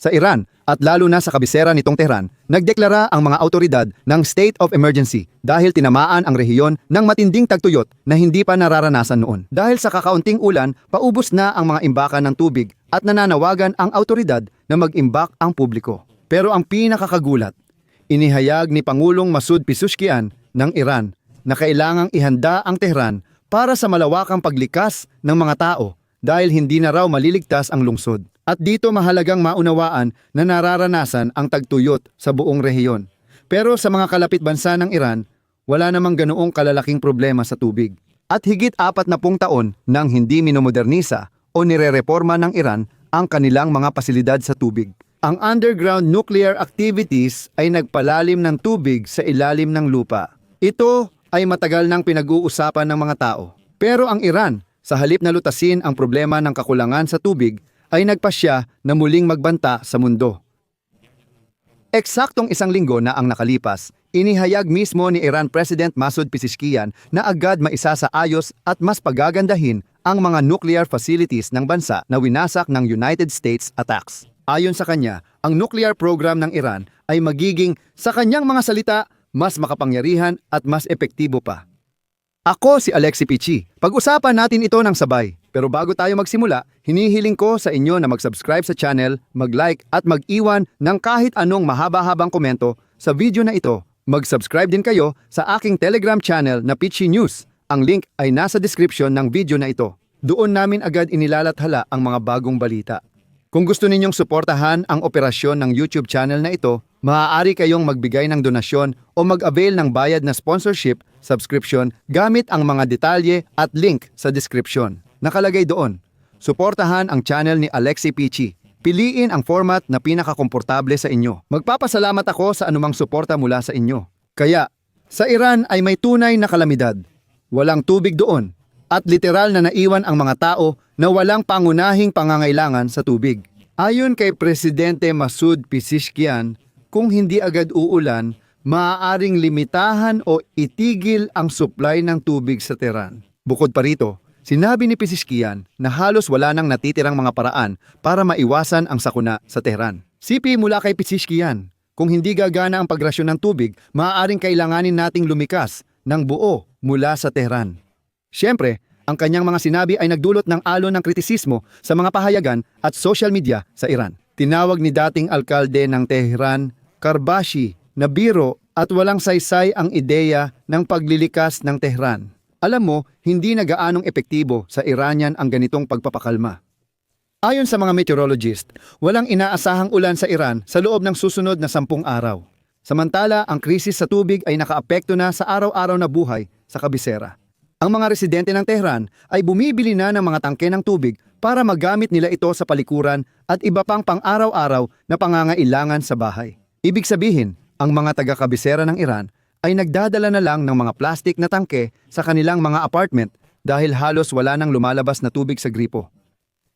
Sa Iran, at lalo na sa kabisera nitong Tehran, nagdeklara ang mga autoridad ng state of emergency dahil tinamaan ang rehiyon ng matinding tagtuyot na hindi pa nararanasan noon. Dahil sa kakaunting ulan, paubos na ang mga imbakan ng tubig at nananawagan ang autoridad na mag-imbak ang publiko. Pero ang pinakakagulat, inihayag ni Pangulong Masud Pisushkian ng Iran na kailangang ihanda ang Tehran para sa malawakang paglikas ng mga tao dahil hindi na raw maliligtas ang lungsod. At dito mahalagang maunawaan na nararanasan ang tagtuyot sa buong rehiyon. Pero sa mga kalapit bansa ng Iran, wala namang ganoong kalalaking problema sa tubig. At higit apat na pung taon nang hindi minomodernisa o nirereforma ng Iran ang kanilang mga pasilidad sa tubig. Ang underground nuclear activities ay nagpalalim ng tubig sa ilalim ng lupa. Ito ay matagal nang pinag-uusapan ng mga tao. Pero ang Iran, sa halip na lutasin ang problema ng kakulangan sa tubig, ay nagpasya na muling magbanta sa mundo. Eksaktong isang linggo na ang nakalipas, inihayag mismo ni Iran President Masud Pezeshkian na agad maisa sa ayos at mas pagagandahin ang mga nuclear facilities ng bansa na winasak ng United States attacks. Ayon sa kanya, ang nuclear program ng Iran ay magiging, sa kanyang mga salita, mas makapangyarihan at mas epektibo pa. Ako si Alexi Pichi. Pag-usapan natin ito ng sabay. Pero bago tayo magsimula, hinihiling ko sa inyo na mag-subscribe sa channel, mag-like at mag-iwan ng kahit anong mahaba-habang komento sa video na ito. Mag-subscribe din kayo sa aking Telegram channel na Pichi News. Ang link ay nasa description ng video na ito. Doon namin agad inilalathala ang mga bagong balita. Kung gusto ninyong suportahan ang operasyon ng YouTube channel na ito, maaari kayong magbigay ng donasyon o mag-avail ng bayad na sponsorship, subscription gamit ang mga detalye at link sa description. Nakalagay doon. Suportahan ang channel ni Alexi Pichi. Piliin ang format na pinakakomportable sa inyo. Magpapasalamat ako sa anumang suporta mula sa inyo. Kaya, sa Iran ay may tunay na kalamidad. Walang tubig doon at literal na naiwan ang mga tao na walang pangunahing pangangailangan sa tubig. Ayon kay Presidente Masud Pezeshkian, kung hindi agad uulan, maaaring limitahan o itigil ang supply ng tubig sa Tehran. Bukod pa rito, sinabi ni Pezeshkian na halos wala nang natitirang mga paraan para maiwasan ang sakuna sa Tehran. CP mula kay Pezeshkian, kung hindi gagana ang pagrasyon ng tubig, maaaring kailanganin nating lumikas ng buo mula sa Tehran. Siyempre, ang kanyang mga sinabi ay nagdulot ng alon ng kritisismo sa mga pahayagan at social media sa Iran. Tinawag ni dating alkalde ng Tehran, Karbashi, na biro at walang saysay ang ideya ng paglilikas ng Tehran. Alam mo, hindi na gaanong epektibo sa Iranian ang ganitong pagpapakalma. Ayon sa mga meteorologist, walang inaasahang ulan sa Iran sa loob ng susunod na sampung araw. Samantala, ang krisis sa tubig ay nakaapekto na sa araw-araw na buhay sa kabisera. Ang mga residente ng Tehran ay bumibili na ng mga tangke ng tubig para magamit nila ito sa palikuran at iba pang pang-araw-araw na pangangailangan sa bahay. Ibig sabihin, ang mga taga-kabisera ng Iran ay nagdadala na lang ng mga plastik na tangke sa kanilang mga apartment dahil halos wala nang lumalabas na tubig sa gripo.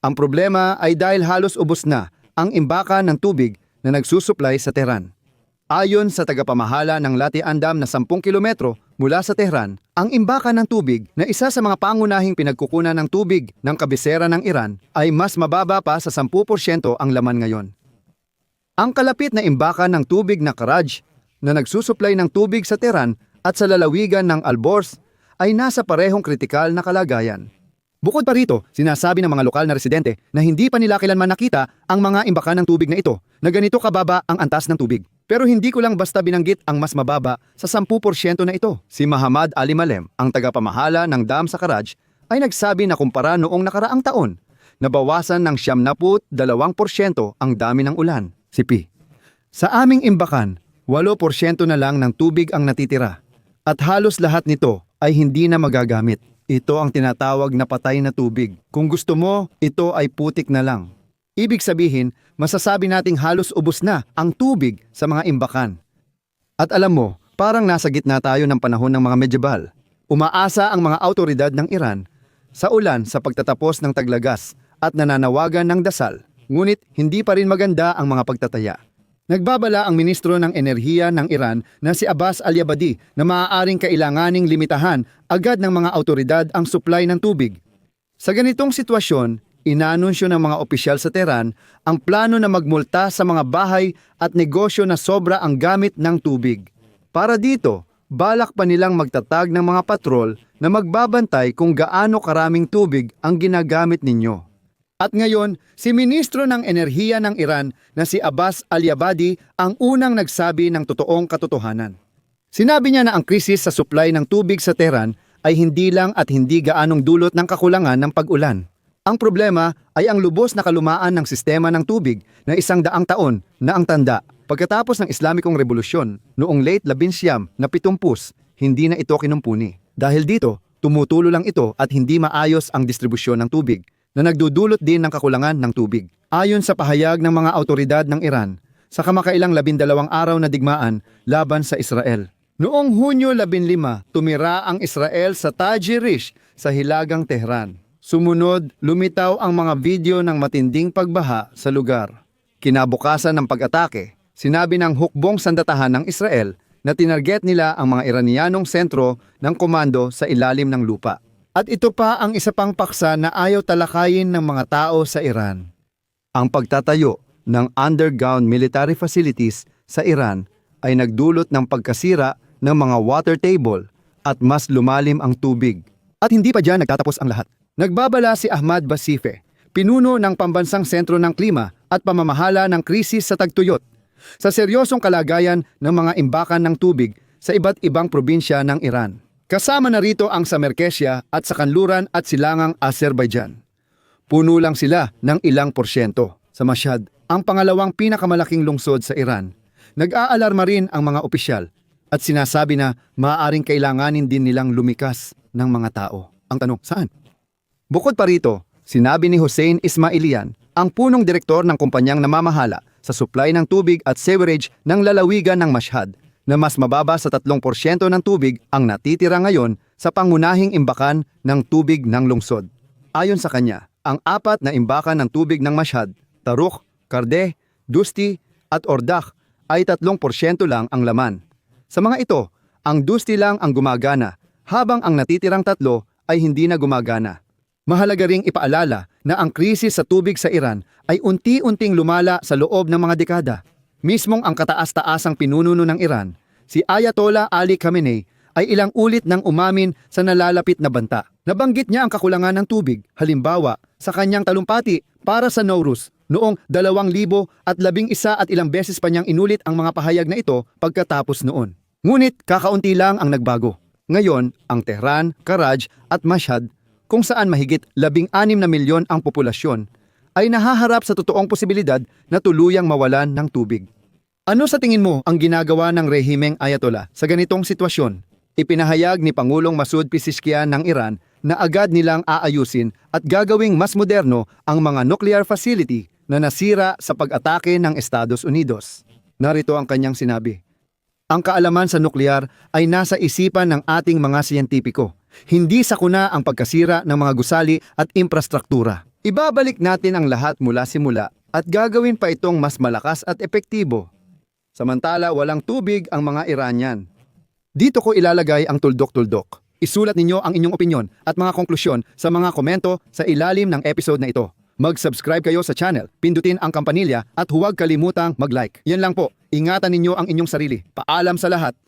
Ang problema ay dahil halos ubos na ang imbakan ng tubig na nagsusuplay sa Tehran. Ayon sa tagapamahala ng Lati Andam na 10 kilometro mula sa Tehran, ang imbakan ng tubig na isa sa mga pangunahing pinagkukunan ng tubig ng kabisera ng Iran ay mas mababa pa sa 10% ang laman ngayon. Ang kalapit na imbakan ng tubig na Karaj na nagsusuplay ng tubig sa Tehran at sa lalawigan ng Alborz ay nasa parehong kritikal na kalagayan. Bukod pa rito, sinasabi ng mga lokal na residente na hindi pa nila kailanman nakita ang mga imbakan ng tubig na ito na ganito kababa ang antas ng tubig. Pero hindi ko lang basta binanggit ang mas mababa sa 10% na ito. Si Mahamad Ali Malem, ang tagapamahala ng dam sa Karaj, ay nagsabi na kumpara noong nakaraang taon, nabawasan ng 72% ang dami ng ulan. Si P. Sa aming imbakan, 8% na lang ng tubig ang natitira. At halos lahat nito ay hindi na magagamit. Ito ang tinatawag na patay na tubig. Kung gusto mo, ito ay putik na lang. Ibig sabihin, masasabi nating halos ubos na ang tubig sa mga imbakan. At alam mo, parang nasa gitna tayo ng panahon ng mga medieval. Umaasa ang mga autoridad ng Iran sa ulan sa pagtatapos ng taglagas at nananawagan ng dasal. Ngunit hindi pa rin maganda ang mga pagtataya. Nagbabala ang ministro ng enerhiya ng Iran na si Abbas Al-Yabadi na maaaring kailanganing limitahan agad ng mga autoridad ang supply ng tubig. Sa ganitong sitwasyon, inanunsyo ng mga opisyal sa Tehran ang plano na magmulta sa mga bahay at negosyo na sobra ang gamit ng tubig. Para dito, balak pa nilang magtatag ng mga patrol na magbabantay kung gaano karaming tubig ang ginagamit ninyo. At ngayon, si Ministro ng Enerhiya ng Iran na si Abbas Al-Yabadi ang unang nagsabi ng totoong katotohanan. Sinabi niya na ang krisis sa supply ng tubig sa Tehran ay hindi lang at hindi gaanong dulot ng kakulangan ng pag-ulan. Ang problema ay ang lubos na kalumaan ng sistema ng tubig na isang daang taon na ang tanda. Pagkatapos ng Islamikong Revolusyon noong late labinsyam na pitumpus, hindi na ito kinumpuni. Dahil dito, tumutulo lang ito at hindi maayos ang distribusyon ng tubig na nagdudulot din ng kakulangan ng tubig. Ayon sa pahayag ng mga autoridad ng Iran, sa kamakailang labindalawang araw na digmaan laban sa Israel. Noong Hunyo 15, tumira ang Israel sa Tajirish sa Hilagang Tehran. Sumunod, lumitaw ang mga video ng matinding pagbaha sa lugar. Kinabukasan ng pag-atake, sinabi ng hukbong sandatahan ng Israel na tinarget nila ang mga Iranianong sentro ng komando sa ilalim ng lupa. At ito pa ang isa pang paksa na ayaw talakayin ng mga tao sa Iran. Ang pagtatayo ng underground military facilities sa Iran ay nagdulot ng pagkasira ng mga water table at mas lumalim ang tubig. At hindi pa dyan nagtatapos ang lahat. Nagbabala si Ahmad Basife, pinuno ng Pambansang Sentro ng Klima at Pamamahala ng Krisis sa Tagtuyot, sa seryosong kalagayan ng mga imbakan ng tubig sa iba't ibang probinsya ng Iran. Kasama na rito ang Samerkesya at sa Kanluran at Silangang Azerbaijan. Puno lang sila ng ilang porsyento. Sa Mashhad, ang pangalawang pinakamalaking lungsod sa Iran, nag-aalarma rin ang mga opisyal at sinasabi na maaaring kailanganin din nilang lumikas ng mga tao. Ang tanong, saan? Bukod pa rito, sinabi ni Hussein Ismailian, ang punong direktor ng kumpanyang namamahala sa supply ng tubig at sewerage ng lalawigan ng Mashhad na mas mababa sa 3% ng tubig ang natitira ngayon sa pangunahing imbakan ng tubig ng lungsod. Ayon sa kanya, ang apat na imbakan ng tubig ng Mashhad, Taruk, Kardeh, Dusti at Ordak ay 3% lang ang laman. Sa mga ito, ang Dusti lang ang gumagana habang ang natitirang tatlo ay hindi na gumagana. Mahalaga ring ipaalala na ang krisis sa tubig sa Iran ay unti-unting lumala sa loob ng mga dekada. Mismong ang kataas-taasang pinununo ng Iran, si Ayatollah Ali Khamenei, ay ilang ulit nang umamin sa nalalapit na banta. Nabanggit niya ang kakulangan ng tubig, halimbawa sa kanyang talumpati para sa Nowruz noong 2011 at ilang beses pa niyang inulit ang mga pahayag na ito pagkatapos noon. Ngunit kakaunti lang ang nagbago. Ngayon, ang Tehran, Karaj at Mashhad kung saan mahigit 16 na milyon ang populasyon, ay nahaharap sa totoong posibilidad na tuluyang mawalan ng tubig. Ano sa tingin mo ang ginagawa ng rehimeng Ayatollah sa ganitong sitwasyon? Ipinahayag ni Pangulong Masoud Pezeshkian ng Iran na agad nilang aayusin at gagawing mas moderno ang mga nuclear facility na nasira sa pag-atake ng Estados Unidos. Narito ang kanyang sinabi. Ang kaalaman sa nuklear ay nasa isipan ng ating mga siyentipiko. Hindi sa kuna ang pagkasira ng mga gusali at infrastruktura. Ibabalik natin ang lahat mula simula at gagawin pa itong mas malakas at epektibo. Samantala walang tubig ang mga Iranian. Dito ko ilalagay ang tuldok-tuldok. Isulat ninyo ang inyong opinyon at mga konklusyon sa mga komento sa ilalim ng episode na ito. Mag-subscribe kayo sa channel, pindutin ang kampanilya at huwag kalimutang mag-like. Yan lang po, ingatan ninyo ang inyong sarili. Paalam sa lahat.